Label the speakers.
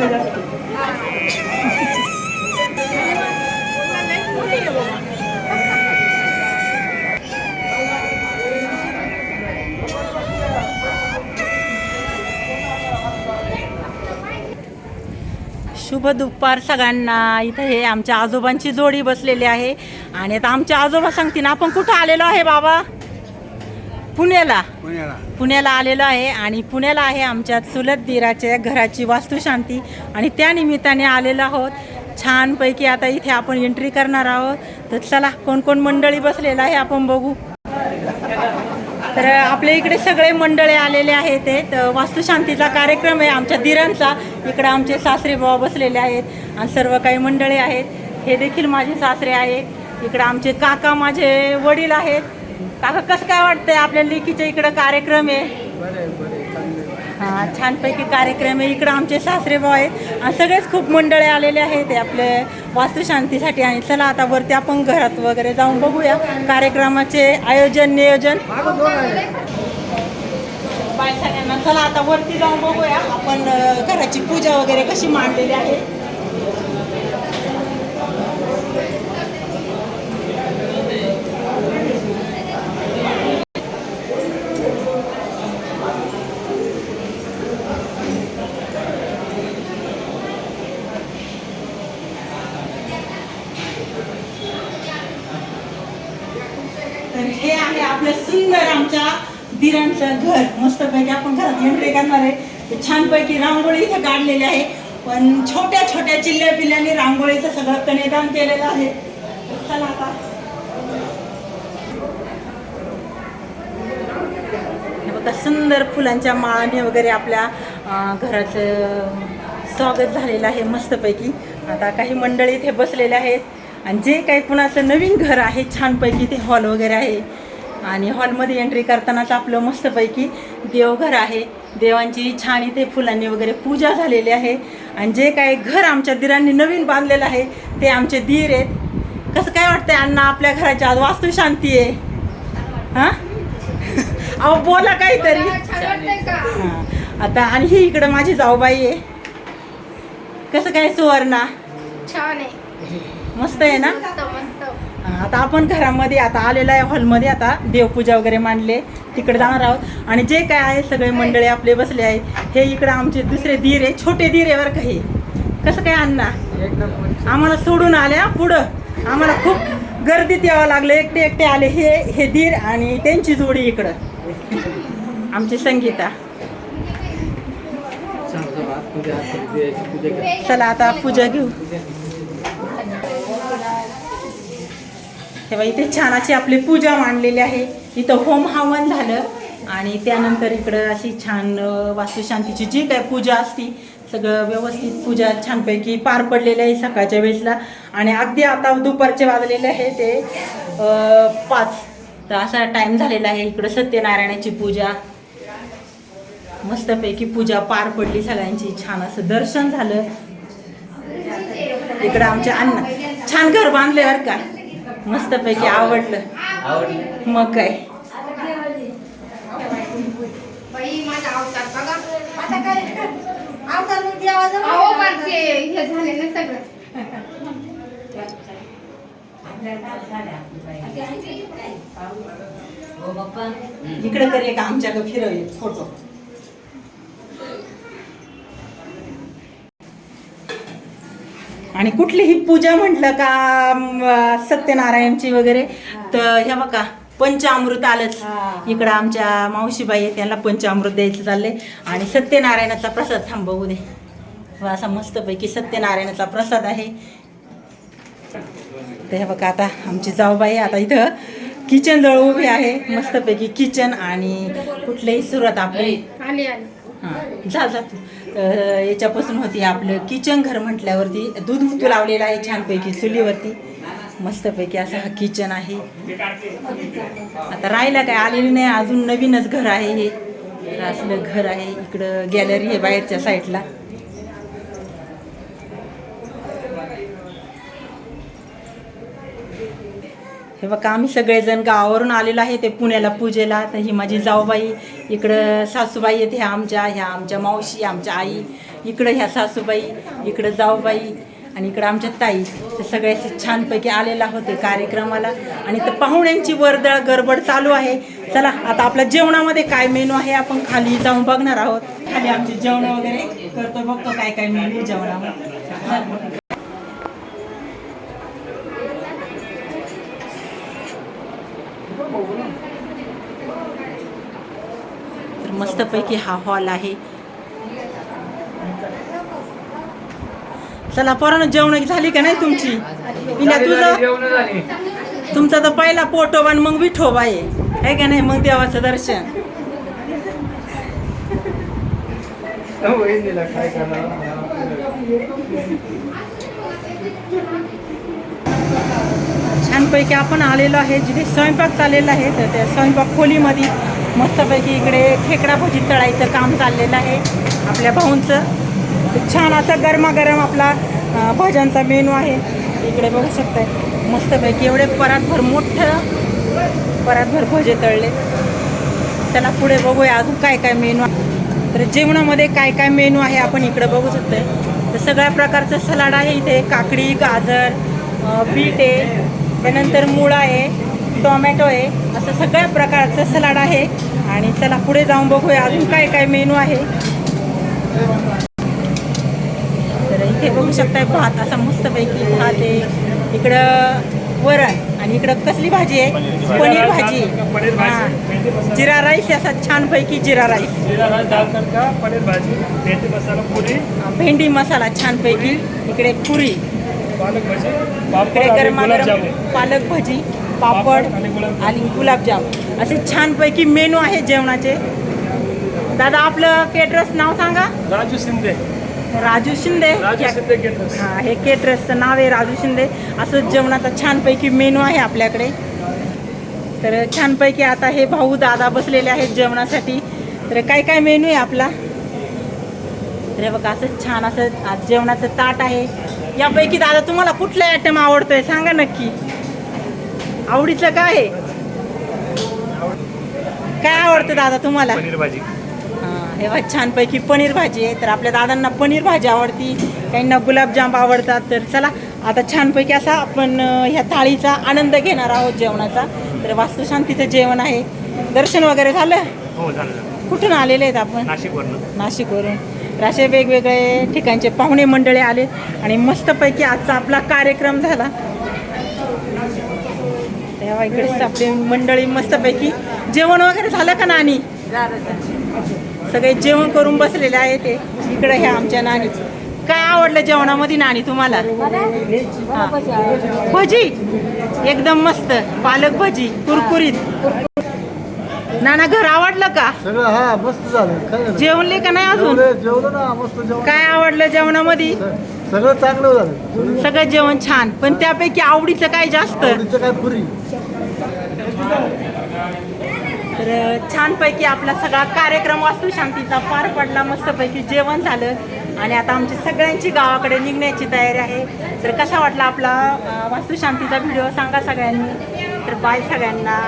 Speaker 1: शुभ दुपार सगळ्यांना. इथं हे आमच्या आजोबांची जोडी बसलेली आहे. आणि आता आमच्या आजोबा सांगतील आपण कुठं आलेलो आहे बाबा? पुण्याला.
Speaker 2: पुण्याला.
Speaker 1: पुण्याला आलेलो आहे आणि पुण्याला आहे आमच्या चुलत दिराच्या घराची वास्तुशांती. आणि त्या निमित्ताने आलेलो आहोत. छानपैकी आता इथे आपण एंट्री करणार आहोत. तर चला कोण कोण मंडळी बसलेलं आहे आपण बघू. तर आपल्या इकडे सगळे मंडळी आलेले आहेत. ते तर वास्तुशांतीचा कार्यक्रम आहे आमच्या दिरांचा. इकडे आमचे सासरे बाबा बसलेले आहेत आणि सर्व काही मंडळी आहेत. हे देखील माझे सासरे आहेत. इकडे आमचे काका माझे वडील आहेत. काका कसं काय वाटतंय आपल्या लेकीच्या इकडं कार्यक्रम आहे? हा छानपैकी कार्यक्रम आहे. इकडं आमचे सासरे भाऊ आहेत. आणि सगळेच खूप मंडळी आलेले आहेत ते आपले वास्तुशांतीसाठी. आणि चला आता वरती आपण घरात वगैरे जाऊन बघूया कार्यक्रमाचे आयोजन नियोजन. बाय सगळ्यांना चला आता वरती जाऊन बघूया. आपण घराची पूजा वगैरे कशी मांडलेली आहे. हे आहे आपलं सुंदर आमच्या दिरांचं घर. मस्तपैकी आपण घरात एंट्री करणार आहे. छानपैकी रांगोळी इथे काढलेली आहे. पण छोट्या छोट्या चिल्ल्या पिल्ल्याने रांगोळीचं सगळं कनेदान केलेलं आहे. चला आता. बघा सुंदर फुलांच्या माळाने वगैरे आपल्या घराचं स्वागत झालेलं आहे मस्तपैकी. आता काही मंडळी इथे बसलेले आहेत. आणि जे काही कुणाचं नवीन घर आहे छानपैकी ते हॉल वगैरे आहे. आणि हॉलमध्ये एंट्री करतानाच आपलं मस्तपैकी देवघर आहे. देवांची छान इथे फुलांनी वगैरे पूजा झालेली आहे. आणि जे काही घर आमच्या दिरांनी नवीन बांधलेलं आहे ते आमचे दीर आहेत. कसं काय वाटतंय अण्णा आपल्या घराच्या आज वास्तू शांती आहे? हां? अहो बोला काहीतरी. हां. आता आणि ही इकडं माझी जाऊबाई आहे. कसं काय सुवर्णा?
Speaker 3: छान आहे.
Speaker 1: मस्त आहे ना? आता आपण घरामध्ये आता आलेला आहे हॉलमध्ये आता देवपूजा वगैरे मांडले. तिकडे जाणार आहोत. आणि जे काय आहे सगळे मंडळी आपले बसले आहेत. हे इकडं आमचे दुसरे धीर आहे. छोटे धीर आहे बरं का हे. कसं काय अण्णा? आम्हाला सोडून आल्या पुढं. आम्हाला खूप गर्दीत यावं लागलं. एकटे एकटे आले. हे हे धीर आणि त्यांची जोडी इकडं. आमची संगीता.
Speaker 2: पूजा पूजा कर
Speaker 1: चला आता पूजा घेऊ. तेव्हा इथे छान अशी आपली पूजा मांडलेली आहे. इथं होम हवन झालं. आणि त्यानंतर इकडं अशी छान वास्तुशांतीची जी काय पूजा असती सगळं व्यवस्थित पूजा छानपैकी पार पडलेली आहे सकाळच्या वेळेसला. आणि अगदी आता दुपारचे वाजलेले आहे ते पाच. तर असा टाईम झालेला आहे. इकडं सत्यनारायणाची पूजा. मस्तपैकी पूजा पार पडली सगळ्यांची. छान असं दर्शन झालं. इकडं आमच्या अण्णा. छान घर बांधले बरं का. मस्तपैकी आवडलं. मग काय?
Speaker 3: बाई माझा अवतार बघा आता काय अहो पण ते हे
Speaker 1: इकडे कर एक आमच्याकडे फिरव फोटो. आणि कुठलीही पूजा म्हटलं का सत्यनारायणची वगैरे तर हे बघा पंचामृत आलंच. इकडं आमच्या मावशीबाई आहेत त्यांना पंचामृत द्यायचं चाललंय. आणि सत्यनारायणाचा प्रसाद थांबवू दे असा मस्तपैकी सत्यनारायणाचा प्रसाद आहे. तर हे बघा आता आमची जाऊबाई आता इथं किचन जवळ उभी आहे. मस्तपैकी किचन आणि कुठलीही सुरुवात आपली.
Speaker 3: आली आली.
Speaker 1: हां. जा जा. तू याच्यापासून होती आपलं किचन घर म्हटल्यावरती. दूध उतू लावलेलं आहे छानपैकी चुलीवरती. मस्तपैकी असं हा किचन आहे. आता राहिला काय आलेली नाही अजून नवीनच घर आहे हे. असलं घर आहे इकडं गॅलरी आहे बाहेरच्या साईडला हे बघा आम्ही सगळेजण गावावरून आलेलो आहे ते पुण्याला पूजेला. तर ही माझी जाऊबाई इकडं सासूबाई आहेत ह्या आमच्या ह्या आमच्या मावशी आमच्या आई इकडं ह्या सासूबाई इकडं जाऊबाई आणि इकडं आमच्या ताई. ते सगळ्याचे छानपैकी आलेला होते कार्यक्रमाला. आणि तर पाहुण्यांची वर्दळ गडबड चालू आहे. चला आता आपल्या जेवणामध्ये काय मेनू आहे आपण खाली जाऊन बघणार आहोत. खाली आमचे जेवण वगैरे करतो बघतो काय काय मेनू जेवणामध्ये. मस्तपैकी हा हॉल आहे. चला पोरानं जेवण झाली का नाही तुमची? पिल्या तुझं? तुमचा तर पहिला पोटोबा आणि मग विठोबा आहे आहे का नाही? मग देवाचं दर्शन.
Speaker 2: करणार?
Speaker 1: छानपैकी आपण आलेलो आहे. जिथे स्वयंपाक चाललेला आहे तर त्या स्वयंपाक खोलीमध्ये मस्तपैकी इकडे खेकडा भजी तळायचं काम चाललेलं आहे. आपल्या भाऊंचं. छान असं गरमागरम आपला भजनचा मेनू आहे. इकडे बघू शकताय. मस्तपैकी एवढे परातभर मोठं परातभर भजे तळले. चला पुढे बघूया अजून काय काय मेनू आहे. तर जेवणामध्ये काय काय मेनू आहे आपण इकडे बघू शकतोय. तर सगळ्या प्रकारचं सलाड आहे इथे. काकडी गाजर बीट आहे. त्यानंतर मुळा आहे. टोमॅटो आहे असं सगळ्या प्रकारचं सलाड आहे. आणि चला पुढे जाऊन बघूया अजून काय काय मेनू आहे. तर इथे बघू शकताय भात असा मस्तपैकी भात आहे. इकडं वरण आणि इकडं कसली भाजी आहे? पनीर भाजी. हां. जिरा राईस असा छानपैकी जिरा राईस.
Speaker 4: पनीर भाजी भेंडी मसाला पुरी.
Speaker 1: भेंडी मसाला छानपैकी. इकडे पुरी.
Speaker 4: पालक भाजी पापड
Speaker 1: इकडे गरमागरम पालक भाजी. पापड
Speaker 4: आणि गुलाबजाम.
Speaker 1: असे छानपैकी मेनू आहे जेवणाचे. दादा आपलं केटरस नाव सांगा.
Speaker 4: राजू शिंदे.
Speaker 1: राजू शिंदे? हा हे केटरसचं नाव आहे राजू शिंदे. असं जेवणाचा छानपैकी मेनू आहे आपल्याकडे. तर छानपैकी आता हे भाऊ दादा बसलेले आहेत जेवणासाठी. तर काय काय मेनू आहे आपला? तर बघा असं छान असं आज जेवणाचं ताट आहे. यापैकी दादा तुम्हाला कुठला आयटम आवडतोय? सांगा नक्की. आवडीचं काय? आहे काय आवडतं दादा तुम्हाला?
Speaker 4: पनीर भाजी.
Speaker 1: हां, बघ छानपैकी पनीर भाजी आहे. तर आपल्या दादांना पनीर भाजी आवडती. काहींना गुलाबजाम आवडतात. तर चला आता छानपैकी असा आपण ह्या थाळीचा आनंद घेणार आहोत जेवणाचा. तर वास्तुशांतीचं जेवण आहे. दर्शन वगैरे झालं?
Speaker 4: हो झालं.
Speaker 1: कुठून आलेले आहेत आपण?
Speaker 4: नाशिकवरनं.
Speaker 1: नाशिकवरून. तर असे वेगवेगळे ठिकाणचे पाहुणे मंडळी आले. आणि मस्तपैकी आजचा आपला कार्यक्रम झाला. तेव्हा इकडे आपली मंडळी मस्तपैकी. जेवण वगैरे झालं का नानी? सगळे जेवण करून बसलेले आहे ते इकडे हे आमच्या नानी काय आवडलं जेवणामध्ये नानी तुम्हाला? हा. भजी एकदम मस्त. पालक भजी कुरकुरीत. नाना घर आवडलं का?
Speaker 2: सगळं हा मस्त झालं.
Speaker 1: जेवणले का नाही अजून?
Speaker 2: जेवलं जेवलं ना मस्त जेवण
Speaker 1: काय आवडलं जेवणामध्ये?
Speaker 2: सगळं चांगलं झालं.
Speaker 1: सगळं जेवण छान. पण त्यापैकी आवडीचं काय जास्त?
Speaker 2: आवडीचं काय पुरी.
Speaker 1: तर छानपैकी आपला सगळा कार्यक्रम वास्तुशांतीचा पार पडला मस्तपैकी जेवण झालं. आणि आता आमची सगळ्यांची गावाकडे निघण्याची तयारी आहे. तर कसा वाटला आपला वास्तुशांतीचा व्हिडिओ सांगा सगळ्यांनी. तर बाय सगळ्यांना.